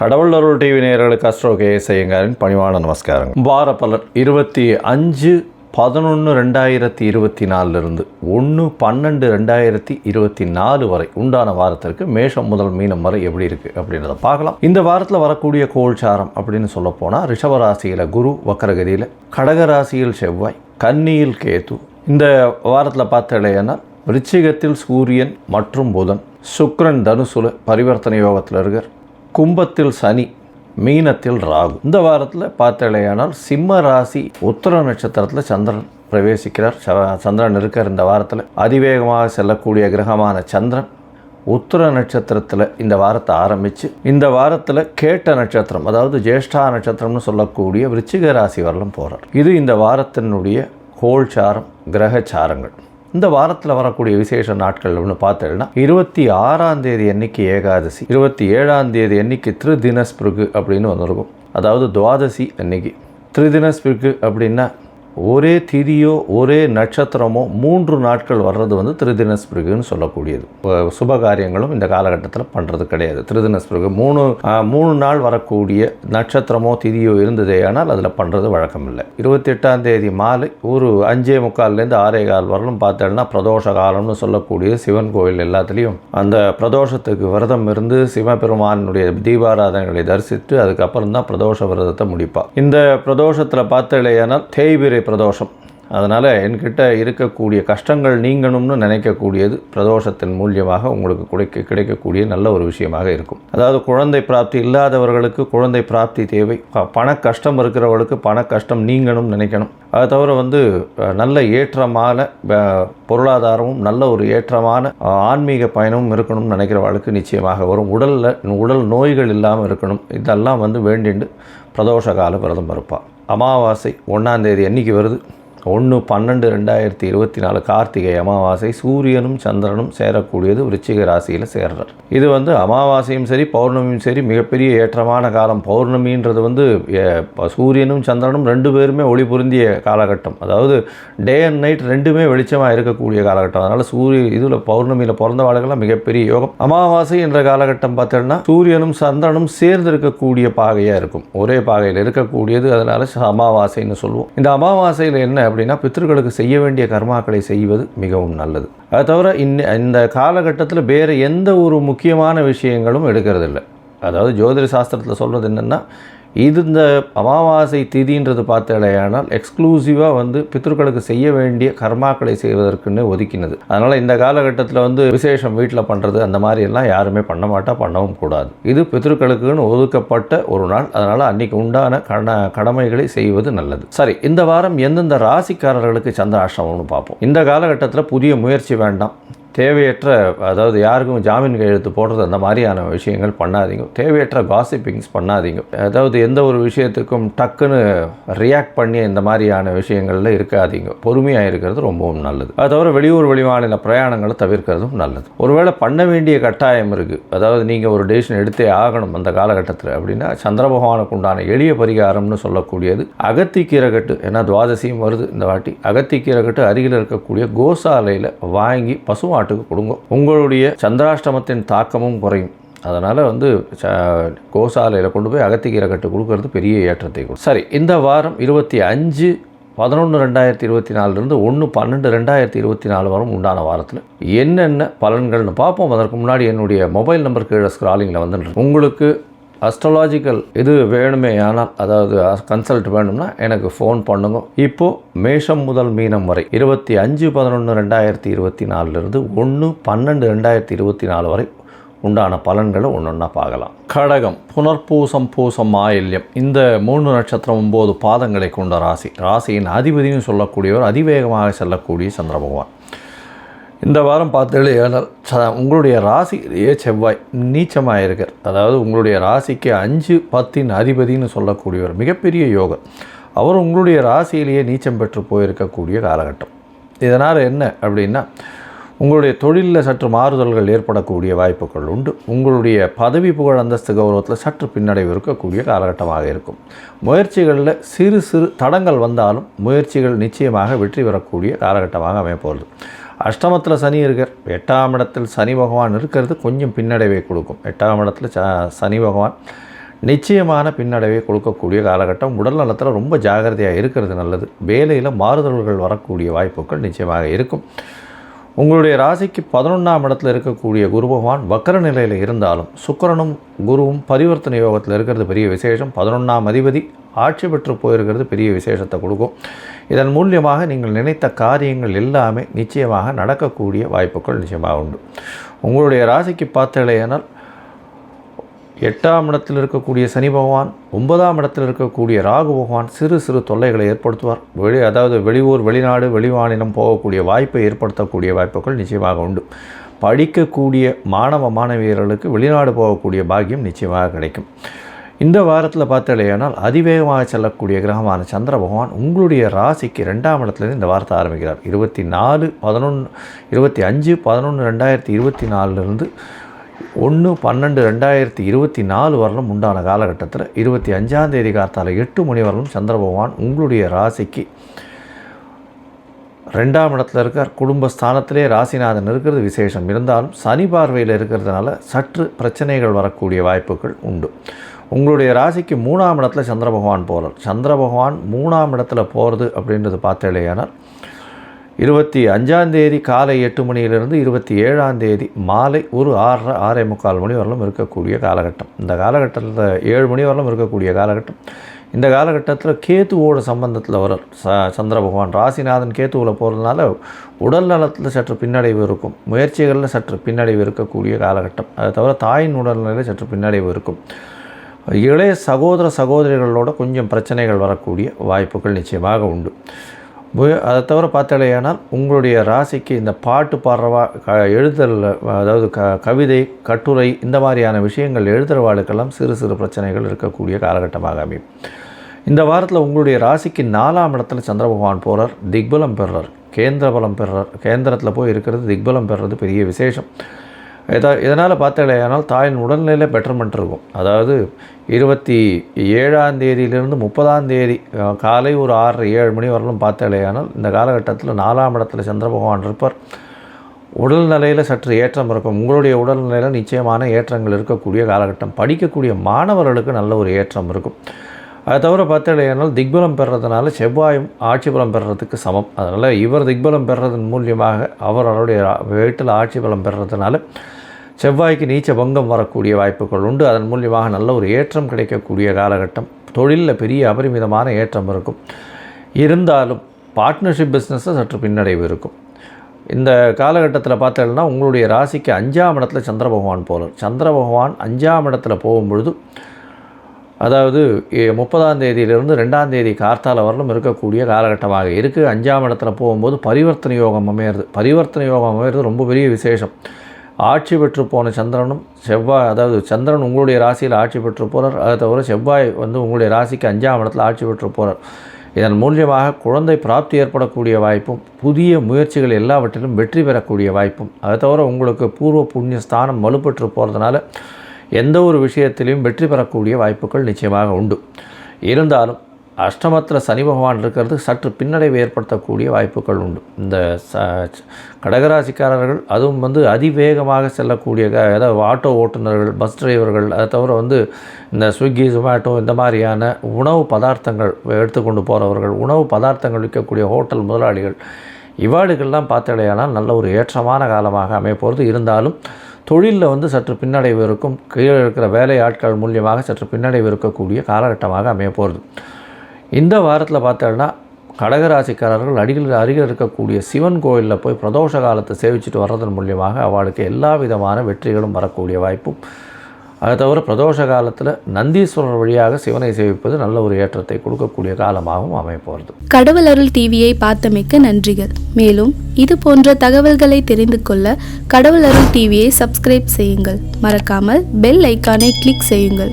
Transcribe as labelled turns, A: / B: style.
A: கடவுள் அருள் டிவி நேயர்களுக்கு அஸ்ட்ரோ கேஎஸ் ஐயங்காரின் பணிவான நமஸ்காரம் வார பலர் இருபத்தி அஞ்சு பதினொன்று ரெண்டாயிரத்தி இருபத்தி நாலுலேருந்து ஒன்று பன்னெண்டு ரெண்டாயிரத்தி இருபத்தி நாலு வரை உண்டான வாரத்திற்கு மேஷம் முதல் மீனம் வரை எப்படி இருக்குது அப்படின்றத பார்க்கலாம். இந்த வாரத்தில் வரக்கூடிய கோல்சாரம் அப்படின்னு சொல்ல போனால் ரிஷபராசியில் குரு வக்கரகதியில் கடகராசியில் செவ்வாய் கன்னியில் கேது. இந்த வாரத்தில் பார்த்தலையானால் விருச்சிகத்தில் சூரியன் மற்றும் புதன் சுக்ரன் தனுசுல பரிவர்த்தனை யோகத்தில் இருக்கார். கும்பத்தில் சனி மீனத்தில் ராகு. இந்த வாரத்தில் பார்த்தலையானால் சிம்ம ராசி உத்தர நட்சத்திரத்தில் சந்திரன் பிரவேசிக்கிறார். ச- சந்திரன் இருக்கார் இந்த வாரத்தில். அதிவேகமாக செல்லக்கூடிய கிரகமான சந்திரன் உத்தர நட்சத்திரத்தில் இந்த வாரத்தை ஆரம்பித்து இந்த வாரத்தில் கேட்ட நட்சத்திரம் அதாவது ஜேஷ்டா நட்சத்திரம்னு சொல்லக்கூடிய விருச்சிக ராசி வரலும் போகிறார் இது இந்த வாரத்தினுடைய கோல்சாரம் கிரகச்சாரங்கள். இந்த வாரத்தில் வரக்கூடிய விசேஷ நாட்கள் ஒன்று பார்த்தேன்னா இருபத்தி ஆறாம் தேதி அன்னைக்கு ஏகாதசி இருபத்தி ஏழாம் தேதி அன்னைக்கு திருதினஸ்பிருகு அப்படின்னு வந்திருக்கும் அதாவது துவாதசி அன்னைக்கு. திருதினஸ்பிருகு அப்படின்னா ஒரே திதியோ ஒரே நட்சத்திரமோ மூன்று நாட்கள் வர்றது வந்து திருதினஸ்பிருகுன்னு சொல்லக்கூடியது. சுப காரியங்களும் இந்த காலகட்டத்தில் பண்ணுறது கிடையாது. திருதினஸ்பிருகு மூணு மூணு நாள் வரக்கூடிய நட்சத்திரமோ திதியோ இருந்ததே ஆனால் அதில் பண்ணுறது வழக்கம் இல்லை இருபத்தி எட்டாம் தேதி மாலை ஒரு அஞ்சே முக்கால்லேருந்து ஆறே கால் வரலும் பார்த்தோம்னா பிரதோஷ காலம்னு சொல்லக்கூடிய சிவன் கோயில் எல்லாத்துலேயும் அந்த பிரதோஷத்துக்கு விரதம் இருந்து சிவபெருமானுடைய தீபாராதனைகளை தரிசித்து அதுக்கப்புறம் தான் பிரதோஷ விரதத்தை முடிப்பாள் இந்த பிரதோஷத்தில் பார்த்தலையானால் தேய்பிரை பிரதோஷம். அதனால் என்கிட்ட இருக்கக்கூடிய கஷ்டங்கள் நீங்கணும்னு நினைக்கக்கூடியது பிரதோஷத்தின் மூலியமாக உங்களுக்கு கிடைக்க கிடைக்கக்கூடிய நல்ல ஒரு விஷயமாக இருக்கும். அதாவது குழந்தை பிராப்தி இல்லாதவர்களுக்கு குழந்தை பிராப்தி தேவை. பண கஷ்டம் இருக்கிறவர்களுக்கு பண கஷ்டம் நீங்கணும்னு நினைக்கணும். அதை தவிர வந்து நல்ல ஏற்றமான பொருளாதாரமும் நல்ல ஒரு ஏற்றமான ஆன்மீக பயணமும் இருக்கணும்னு நினைக்கிறவர்களுக்கு நிச்சயமாக வரும். உடலில் உடல் நோய்கள் இல்லாமல் இருக்கணும். இதெல்லாம் வந்து வேண்டிண்டு பிரதோஷ கால விரதம் இருப்பாள் அமாவாசை ஒன்றாந்தேதி அன்றைக்கி வருது. ஒன்று பன்னெண்டு ரெண்டாயிரத்தி இருபத்தி நாலு கார்த்திகை அமாவாசை சூரியனும் சந்திரனும் சேரக்கூடியது விருச்சிக ராசியில் சேர்றார். இது வந்து அமாவாசையும் சரி பௌர்ணமியும் சரி மிகப்பெரிய ஏற்றமான காலம். பௌர்ணமின்றது வந்து சூரியனும் சந்திரனும் ரெண்டு பேருமே ஒளி பொருந்திய காலகட்டம். அதாவது டே அண்ட் நைட் ரெண்டுமே வெளிச்சமாக இருக்கக்கூடிய காலகட்டம். அதனால் சூரிய இதில் பௌர்ணமியில் பிறந்தவாளுகள்லாம் மிகப்பெரிய யோகம். அமாவாசை என்ற காலகட்டம் பார்த்தோன்னா சூரியனும் சந்திரனும் சேர்ந்து இருக்கக்கூடிய பாகையாக இருக்கும். ஒரே பாகையில் இருக்கக்கூடியது அதனால் அமாவாசைன்னு சொல்லுவோம். இந்த அமாவாசையில் என்ன அப்படின்னா பித்ருக்களுக்கு செய்ய வேண்டிய கர்மாக்களை செய்வது மிகவும் நல்லது. அது தவிர இன்ன இந்த காலகட்டத்தில் வேறு எந்த ஒரு முக்கியமான விஷயங்களும் எடுக்கிறதில்ல. அதாவது ஜோதிட சாஸ்திரத்தில் சொல்கிறது என்னென்னா இது இந்த அமாவாசை திதின்றது பார்த்தடையானால் எக்ஸ்க்ளூசிவாக வந்து பித்ருக்களுக்கு செய்ய வேண்டிய கர்மாக்களை செய்வதற்குன்னு ஒதுக்கினது. அதனால் இந்த காலகட்டத்தில் வந்து விசேஷம் வீட்டில் பண்ணுறது அந்த மாதிரி எல்லாம் யாருமே பண்ண மாட்டா பண்ணவும் கூடாது. இது பித்ருக்களுக்குன்னு ஒதுக்கப்பட்ட ஒரு நாள். அதனால் அன்னைக்கு உண்டான கட கடமைகளை செய்வது நல்லது. சரி இந்த வாரம் எந்தெந்த ராசிக்காரர்களுக்கு சந்திராஷ்டமம்னு பார்ப்போம். இந்த காலகட்டத்தில் புதிய முயற்சி வேண்டாம். தேவையற்ற அதாவது யாருக்கும் ஜாமீன் கையெழுத்து போடுறது அந்த மாதிரியான விஷயங்கள் பண்ணாதீங்க. தேவையற்ற காசிப்பிங்ஸ் பண்ணாதீங்க. அதாவது எந்த ஒரு விஷயத்துக்கும் டக்குன்னு ரியாக்ட் பண்ணி இந்த மாதிரியான விஷயங்களில் இருக்காதீங்க. பொறுமையாக இருக்கிறது ரொம்பவும் நல்லது. அது தவிர வெளியூர் வெளிமாநில பிரயாணங்களை தவிர்க்கிறதும் நல்லது. ஒருவேளை பண்ண வேண்டிய கட்டாயம் இருக்குது அதாவது நீங்கள் ஒரு டெசிஷன் எடுத்தே ஆகணும் அந்த காலகட்டத்தில் அப்படின்னா சந்திர பகவானுக்கு உண்டான எளிய பரிகாரம்னு சொல்லக்கூடியது அகத்திக்கீரகட்டு ஏன்னா துவாதசியும் வருது இந்த வாட்டி. அகத்திக்கீரகட்டு அருகில் இருக்கக்கூடிய கோசாலையில் வாங்கி பசுமாட்டுக்கு கொடுங்க. உங்களுடைய சந்திராஷ்டமத்தின் தாக்கமும் குறையும். அதனால் வந்து ச கோசாலையில் கொண்டு போய் அகத்திக்கீரை கட்டு கொடுக்கறது பெரிய ஏற்றத்தை கொடுக்கும் சரி இந்த வாரம் இருபத்தி அஞ்சு பதினொன்று ரெண்டாயிரத்தி இருபத்தி நாலுலேருந்து ஒன்று பன்னெண்டு ரெண்டாயிரத்தி இருபத்தி நாலு வரும் உண்டான வாரத்தில். என்னென்ன பலன்கள்னு பார்ப்போம். அதற்கு முன்னாடி என்னுடைய மொபைல் நம்பர் கீழே ஸ்க்ராலிங்கில் வந்துட்டு உங்களுக்கு அஸ்ட்ராலாஜிக்கல் இது வேணுமே ஆனால் அதாவது கன்சல்ட் வேணும்னா எனக்கு ஃபோன் பண்ணுங்க. இப்போது மேஷம் முதல் மீனம் வரை இருபத்தி அஞ்சு பதினொன்று ரெண்டாயிரத்தி இருபத்தி நாலுலேருந்து ஒன்று பன்னெண்டு ரெண்டாயிரத்தி இருபத்தி நாலு வரை உண்டான பலன்களை ஒன்று ஒன்றா பார்க்கலாம். கடகம் புனர்பூசம் பூசம் ஆயில்யம் இந்த மூணு நட்சத்திரம் ஒம்பது பாதங்களை கொண்ட ராசி. ராசியின் அதிபதியும் சொல்லக்கூடியவர் அதிவேகமாக செல்லக்கூடிய சந்திர பகவான். இந்த வாரம் பார்த்தேனால் உங்களுடைய ராசியிலேயே செவ்வாய் நீச்சமாக இருக்கார் அதாவது உங்களுடைய ராசிக்கு அஞ்சு பத்தின் அதிபதின்னு சொல்லக்கூடியவர் மிகப்பெரிய யோகம். அவர் உங்களுடைய ராசியிலேயே நீச்சம் பெற்று போயிருக்கக்கூடிய காலகட்டம். இதனால் என்ன அப்படின்னா உங்களுடைய தொழிலில் சற்று மாறுதல்கள் ஏற்படக்கூடிய வாய்ப்புகள் உண்டு. உங்களுடைய பதவி புகழ் அந்தஸ்து கௌரவத்தில் சற்று பின்னடைவு இருக்கக்கூடிய காலகட்டமாக இருக்கும். முயற்சிகளில் சிறு சிறு தடங்கள் வந்தாலும் முயற்சிகள் நிச்சயமாக வெற்றி பெறக்கூடிய காலகட்டமாக அமையப்போகிறது. அஷ்டமத்தில் சனி இருக்கார். எட்டாம் இடத்தில் சனி பகவான் இருக்கிறது கொஞ்சம் பின்னடைவை கொடுக்கும். எட்டாம் இடத்துல ச சனி பகவான் நிச்சயமான பின்னடைவை கொடுக்கக்கூடிய காலகட்டம். உடல் நலத்தில் ரொம்ப ஜாகிரதையாக இருக்கிறது நல்லது. வேலையில் மாறுதல்கள் வரக்கூடிய வாய்ப்புகள் நிச்சயமாக இருக்கும். உங்களுடைய ராசிக்கு பதினொன்றாம் இடத்துல இருக்கக்கூடிய குரு பகவான் வக்கர நிலையில் இருந்தாலும் சுக்கரனும் குருவும் பரிவர்த்தனை யோகத்தில் இருக்கிறது பெரிய விசேஷம். பதினொன்றாம் அதிபதி ஆட்சி பெற்று போயிருக்கிறது பெரிய விசேஷத்தை கொடுக்கும். இதன் மூலியமாக நீங்கள் நினைத்த காரியங்கள் எல்லாமே நிச்சயமாக நடக்கக்கூடிய வாய்ப்புகள் நிச்சயமாக உண்டு. உங்களுடைய ராசிக்கு பார்த்தலையானால் எட்டாம் இடத்தில் இருக்கக்கூடிய சனி பகவான் ஒன்பதாம் இடத்தில் இருக்கக்கூடிய ராகு பகவான் சிறு சிறு தொல்லைகளை ஏற்படுத்துவார். வெளி அதாவது வெளியூர் வெளிநாடு வெளிமாநிலம் போகக்கூடிய வாய்ப்பை ஏற்படுத்தக்கூடிய வாய்ப்புகள் நிச்சயமாக உண்டு. படிக்கக்கூடிய மாணவ மாணவியர்களுக்கு வெளிநாடு போகக்கூடிய பாக்கியம் நிச்சயமாக கிடைக்கும். இந்த வாரத்தில் பார்த்தாலேயானால் அதிவேகமாக செல்லக்கூடிய கிரகமான சந்திர பகவான் உங்களுடைய ராசிக்கு ரெண்டாம் இடத்துலேருந்து இந்த வாரத்தை ஆரம்பிக்கிறார். இருபத்தி நாலு பதினொன்று இருபத்தி அஞ்சு பதினொன்று ரெண்டாயிரத்தி இருபத்தி நாலுலேருந்து ஒன்று பன்னெண்டு ரெண்டாயிரத்தி இருபத்தி நாலு வரலும் உண்டான காலகட்டத்தில் இருபத்தி அஞ்சாம் தேதி எட்டு மணி வரலும் சந்திர பகவான் உங்களுடைய ராசிக்கு ரெண்டாம் இடத்துல இருக்கார். குடும்பஸ்தானத்திலே ராசிநாதன் இருக்கிறது விசேஷம். இருந்தாலும் சனி பார்வையில் இருக்கிறதுனால சற்று பிரச்சனைகள் வரக்கூடிய வாய்ப்புகள் உண்டு. உங்களுடைய ராசிக்கு மூணாம் இடத்துல சந்திர பகவான் போகிறார் சந்திர பகவான் மூணாம் இடத்துல போகிறது அப்படின்றது பார்த்தேலையானால் இருபத்தி அஞ்சாந்தேதி காலை எட்டு மணியிலிருந்து இருபத்தி ஏழாந்தேதி மாலை ஒரு ஆறரை ஆறே முக்கால் மணி வரலும் இருக்கக்கூடிய காலகட்டம். இந்த காலகட்டத்தில் ஏழு மணி வரலும் இருக்கக்கூடிய காலகட்டம். இந்த காலகட்டத்தில் கேத்துவோட சம்பந்தத்தில் வர ச சந்திர பகவான் ராசிநாதன் கேத்துவில் போகிறதுனால உடல் நலத்தில் சற்று பின்னடைவு இருக்கும். முயற்சிகளில் சற்று பின்னடைவு இருக்கக்கூடிய காலகட்டம். அதை தவிர தாயின் உடல்நிலையில் சற்று பின்னடைவு இருக்கும். இளைய சகோதர சகோதரிகளோட கொஞ்சம் பிரச்சனைகள் வரக்கூடிய வாய்ப்புகள் நிச்சயமாக உண்டு. அதை தவிர பார்த்தாலேயானால் உங்களுடைய ராசிக்கு இந்த பாட்டு பாடுறவா க எழுதல் அதாவது க கவிதை கட்டுரை இந்த மாதிரியான விஷயங்கள் எழுதுகிறவாளுக்கெல்லாம் சிறு சிறு பிரச்சனைகள் இருக்கக்கூடிய காலகட்டமாக அமையும். இந்த வாரத்தில் உங்களுடைய ராசிக்கு நாலாம் இடத்துல சந்திர பகவான் போகிறார் திக்பலம் பெறுறார். கேந்திர பலம் பெறுறார். கேந்திரத்தில் போய் இருக்கிறது திக்பலம் பெறுறது பெரிய விசேஷம். இதை இதனால் பார்த்தாலேயானால் தாயின் உடல்நிலையில் பெட்டர்மெண்ட் இருக்கும். அதாவது இருபத்தி ஏழாம் தேதியிலிருந்து முப்பதாம் தேதி காலை ஒரு ஆறு ஏழு மணி வரலும் பார்த்தாலேயானால் இந்த காலகட்டத்தில் நாலாம் இடத்துல சந்திர பகவான் இருப்பார். உடல்நிலையில் சற்று ஏற்றம் இருக்கும். உங்களுடைய உடல்நிலையில் நிச்சயமான ஏற்றங்கள் இருக்கக்கூடிய காலகட்டம். படிக்கக்கூடிய மாணவர்களுக்கு நல்ல ஒரு ஏற்றம் இருக்கும். அதை தவிர பார்த்தாலேயானால் திக்பலம் பெறுறதுனால செவ்வாயும் ஆட்சி பலம் பெறுறதுக்கு சமம். அதனால் இவர் திக்பலம் பெறுறதன் மூலியமாக அவர் அவருடைய வீட்டில் ஆட்சி பலம் பெறுறதுனால செவ்வாய்க்கு நீச்ச பங்கம் வரக்கூடிய வாய்ப்புகள் உண்டு. அதன் மூலியமாக நல்ல ஒரு ஏற்றம் கிடைக்கக்கூடிய காலகட்டம். தொழிலில் பெரிய அபரிமிதமான ஏற்றம் இருக்கும். இருந்தாலும் பார்ட்னர்ஷிப் பிஸ்னஸில் சற்று பின்னடைவு இருக்கும். இந்த காலகட்டத்தில் பார்த்தீங்கன்னா உங்களுடைய ராசிக்கு அஞ்சாம் இடத்துல சந்திர பகவான் போகிறார் சந்திர பகவான் அஞ்சாம் இடத்துல போகும்பொழுது அதாவது முப்பதாம் தேதியிலிருந்து ரெண்டாம் தேதி கார்த்தால வரலும் இருக்கக்கூடிய காலகட்டமாக இருக்குது அஞ்சாம் இடத்துல போகும்போது பரிவர்த்தனை யோகம் அமையிறது. பரிவர்த்தனை யோகம் அமையிறது ரொம்ப பெரிய விசேஷம். ஆட்சி பெற்று போன சந்திரனும் செவ்வாய் அதாவது சந்திரன் உங்களுடைய ராசியில் ஆட்சி பெற்று போகிறார் அதை தவிர செவ்வாய் வந்து உங்களுடைய ராசிக்கு அஞ்சாம் இடத்துல ஆட்சி பெற்று போகிறார் இதன் மூலியமாக குழந்தை பிராப்தி ஏற்படக்கூடிய வாய்ப்பும் புதிய முயற்சிகள் எல்லாவற்றிலும் வெற்றி பெறக்கூடிய வாய்ப்பும். அதை தவிர உங்களுக்கு பூர்வ புண்ணிய ஸ்தானம் வலுப்பெற்று போகிறதுனால எந்த ஒரு விஷயத்திலையும் வெற்றி பெறக்கூடிய வாய்ப்புகள் நிச்சயமாக உண்டு. இருந்தாலும் அஷ்டமத்தில் சனி பகவான் இருக்கிறது சற்று பின்னடைவு ஏற்படுத்தக்கூடிய வாய்ப்புகள் உண்டு. இந்த ச கடகராசிக்காரர்கள் அதுவும் வந்து அதிவேகமாக செல்லக்கூடிய க- அதாவது ஆட்டோ ஓட்டுநர்கள் பஸ் டிரைவர்கள் அதை தவிர வந்து இந்த ஸ்விக்கி ஜொமேட்டோ இந்த மாதிரியான உணவு பதார்த்தங்கள் எடுத்துக்கொண்டு போகிறவர்கள் உணவு பதார்த்தங்கள் விற்கக்கூடிய ஹோட்டல் முதலாளிகள் இவாளுகள்லாம் பார்த்தடையானால் நல்ல ஒரு ஏற்றமான காலமாக அமையப்போகிறது இருந்தாலும் தொழிலில் வந்து சற்று பின்னடைவு இருக்கும். கீழே இருக்கிற வேலை ஆட்கள் மூலியமாக சற்று பின்னடைவு இருக்கக்கூடிய காலகட்டமாக அமையப்போகிறது இந்த வாரத்தில் பார்த்தோன்னா கடகராசிக்காரர்கள் அடிகள் அருகில் இருக்கக்கூடிய சிவன் கோயிலில் போய் பிரதோஷ காலத்தை சேவிச்சுட்டு வர்றதன் மூலியமாக அவளுக்கு எல்லா விதமான வெற்றிகளும் வரக்கூடிய வாய்ப்பும் அதை தவிர பிரதோஷ காலத்தில் நந்தீஸ்வரர் வழியாக சிவனை சேவிப்பது நல்ல ஒரு ஏற்றத்தை கொடுக்கக்கூடிய காலமாகவும் அமைப்போகிறது
B: கடவுள் அருள் டிவியை பார்த்தமைக்க நன்றிகள். மேலும் இது போன்ற தகவல்களை தெரிந்து கொள்ள கடவுள் அருள் டிவியை சப்ஸ்கிரைப் செய்யுங்கள். மறக்காமல் பெல் ஐக்கானை கிளிக் செய்யுங்கள்.